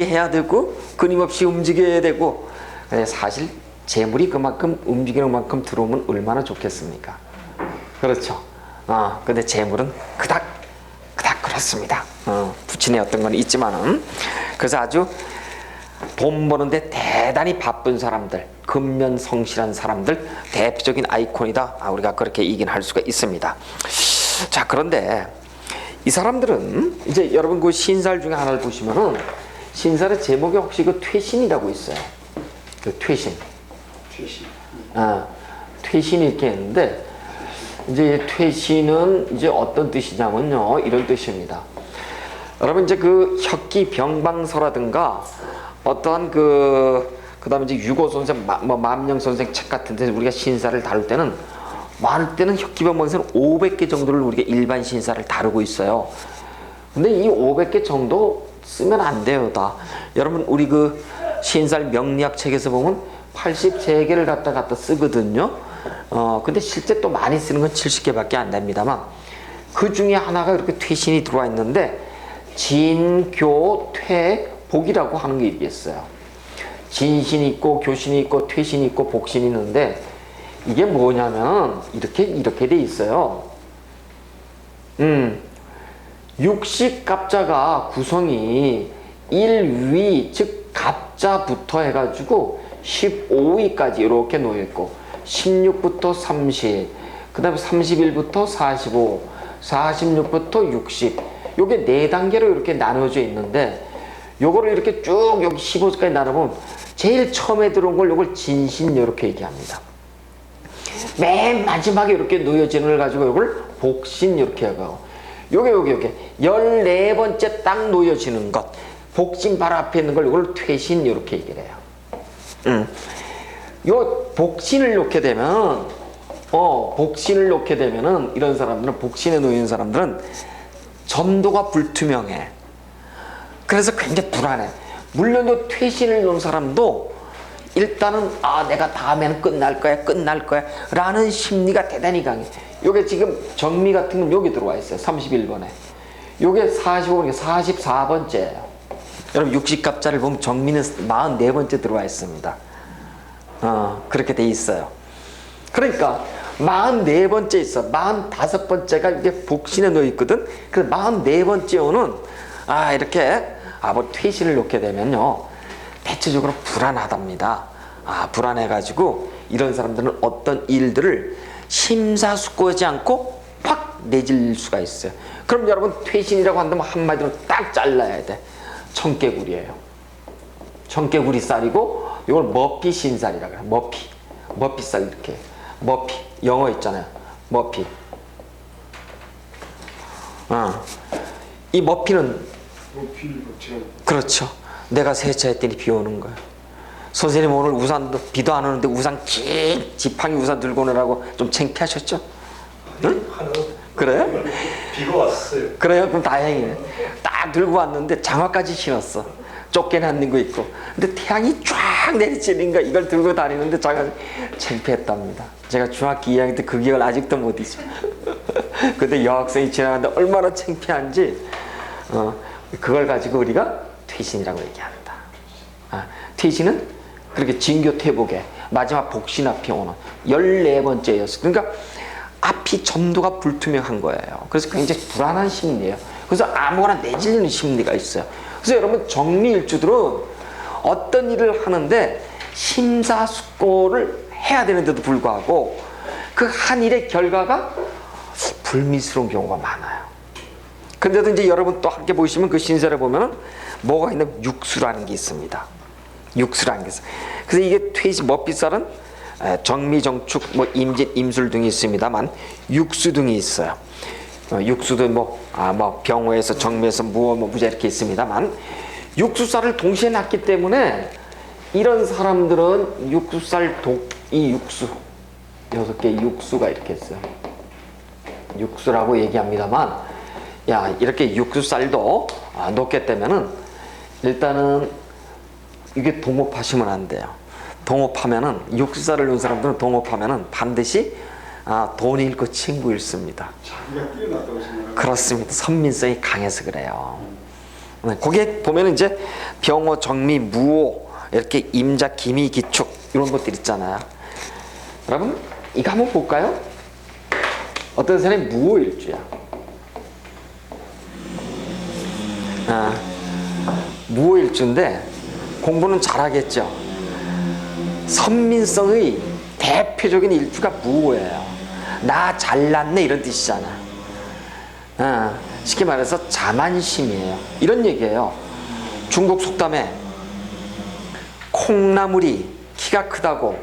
해야 되고 끊임없이 움직여야 되고 사실 재물이 그만큼 움직이는 만큼 들어오면 얼마나 좋겠습니까? 그렇죠. 어, 근데 재물은 그닥 그닥 그렇습니다. 어, 부친의 어떤 건 있지만은 그래서 아주 돈 버는데 대단히 바쁜 사람들, 근면 성실한 사람들 대표적인 아이콘이다. 아, 우리가 그렇게 얘기는 할 수가 있습니다. 자, 그런데 이 사람들은 이제 여러분 그 신살 중에 하나를 보시면은 신살의 제목이 혹시 그 퇴신이라고 있어요. 그 퇴신. 최신. 아, 퇴신이 이렇게 있는데 이제 퇴신은 이제 어떤 뜻이냐면요 이런 뜻입니다. 여러분 이제 그 혁기 병방서라든가 어떠한 그 그 다음에 이제 유고 선생, 마- 뭐 만명 선생 책 같은 데 우리가 신사를 다룰 때는 많을 때는 혁기 병방서는 500개 정도를 우리가 일반 신사를 다루고 있어요. 근데 이 500개 정도 쓰면 안 돼요, 다. 여러분, 우리 그 신살 명리학 책에서 보면 83개를 갖다 갖다 쓰거든요. 어, 근데 실제 또 많이 쓰는 건 70개밖에 안 됩니다만 그 중에 하나가 이렇게 퇴신이 들어와 있는데 진교 퇴 복이라고 하는 게 있겠어요. 진신이 있고 교신이 있고 퇴신이 있고 복신이 있는데 이게 뭐냐면 이렇게 이렇게 돼 있어요. 음. 육식 갑자가 구성이 1위 즉 갑자부터 해가지고 15위까지 이렇게 놓여 있고 16부터 30, 그 다음에 31부터 45, 46부터 60 요게 네 단계로 이렇게 나눠져 있는데 요거를 이렇게 쭉 여기 15까지 나눠보면 제일 처음에 들어온 걸 요걸 진신 이렇게 얘기합니다. 맨 마지막에 이렇게 놓여지는 걸 가지고 이걸 복신 이렇게 하고 요게 요게 요게 열네 번째 딱 놓여지는 것 복신 바로 앞에 있는 걸 이걸 퇴신 이렇게 얘기를 해요. 음. 요 복신을 놓게 되면 어 복신을 놓게 되면은 이런 사람들은 복신에 놓이는 사람들은 전도가 불투명해. 그래서 굉장히 불안해. 물론 요 퇴신을 놓은 사람도 일단은 아 내가 다음에는 끝날 거야 끝날 거야. 라는 심리가 대단히 강해. 요게 지금 정미 같은 건 여기 들어와 있어요 31번에. 요게 45번이 44번째예요. 여러분 60갑자를 보면 정미는 44번째 들어와 있습니다. 어 그렇게 돼 있어요. 그러니까 44번째 있어. 45번째가 이게 복신에 놓여 있거든? 그래서 44번째 오는 아 이렇게 아뭐 퇴신을 놓게 되면요 대체적으로 불안하답니다. 아, 불안해가지고 이런 사람들은 어떤 일들을 심사숙고하지 않고 확 내질 수가 있어요. 그럼 여러분 퇴신이라고 한다면 한마디로 딱 잘라야 돼. 청개구리예요. 청개구리 쌀이고 이걸 머피 신쌀이라 그래. 머피. 머피 쌀 이렇게. 머피. 영어 있잖아요. 머피. 어. 이 머피는 그렇죠. 내가 세차했더니 비 오는 거야. 선생님 오늘 우산도 비도 안 오는데 우산 긴 지팡이 우산 들고 오느라고 좀 창피하셨죠? 응? 그래요? 비가 왔어요. 그래요? 그럼 다행이네. 딱 들고 왔는데 장화까지 신었어. 쫓겨난 거 있고. 근데 태양이 쫙 내리치니까 이걸 들고 다니는데 제가 창피했답니다. 제가 중학교 2학년 때 그 기억을 아직도 못 잊어. 근데 여학생이 지나가는데 얼마나 창피한지 어, 그걸 가지고 우리가 퇴신이라고 얘기합니다. 아, 퇴신은 그렇게 진교 퇴복에 마지막 복신 앞에 오는 14번째였어. 그러니까 앞이 전도가 불투명한 거예요. 그래서 굉장히 불안한 심리예요. 그래서 아무거나 내질리는 심리가 있어요. 그래서 여러분 정리일주들은 어떤 일을 하는데 심사숙고를 해야 되는데도 불구하고 그 한 일의 결과가 불미스러운 경우가 많아요. 근데도 이제 여러분 또 함께 보시면 그 신설에 보면은 뭐가 있는 육수라는 게 있습니다. 육수라는 게 있어요. 그래서 이게 퇴시 머피살은 에, 정미, 정축, 뭐 임진, 임술 등이 있습니다만 육수 등이 있어요. 어, 육수도 뭐, 아, 뭐 병호에서 정미에서 무어, 뭐 무자 이렇게 있습니다만 육수살을 동시에 낳기 때문에 이런 사람들은 육수살 독, 이 육수 여섯 개 육수가 이렇게 있어요. 육수라고 얘기합니다만 야 이렇게 육수살도 아, 놓게 되면은 일단은 이게 동업하시면 안 돼요. 동업하면은 육수살을 놓은 사람들은 동업하면은 반드시 아, 돈이 잃고 친구 잃습니다. 그렇습니다. 선민성이 강해서 그래요. 네, 거기에 보면 이제 병호, 정미, 무호 이렇게 임자, 기미, 기축 이런 것들 있잖아요. 여러분 이거 한번 볼까요? 어떤 사람이 무호일주야. 아, 무호일주인데 공부는 잘하겠죠. 선민성의 대표적인 일주가 무호예요. 나 잘났네 이런 뜻이잖아. 아, 쉽게 말해서 자만심이에요. 이런 얘기예요. 중국 속담에 콩나물이 키가 크다고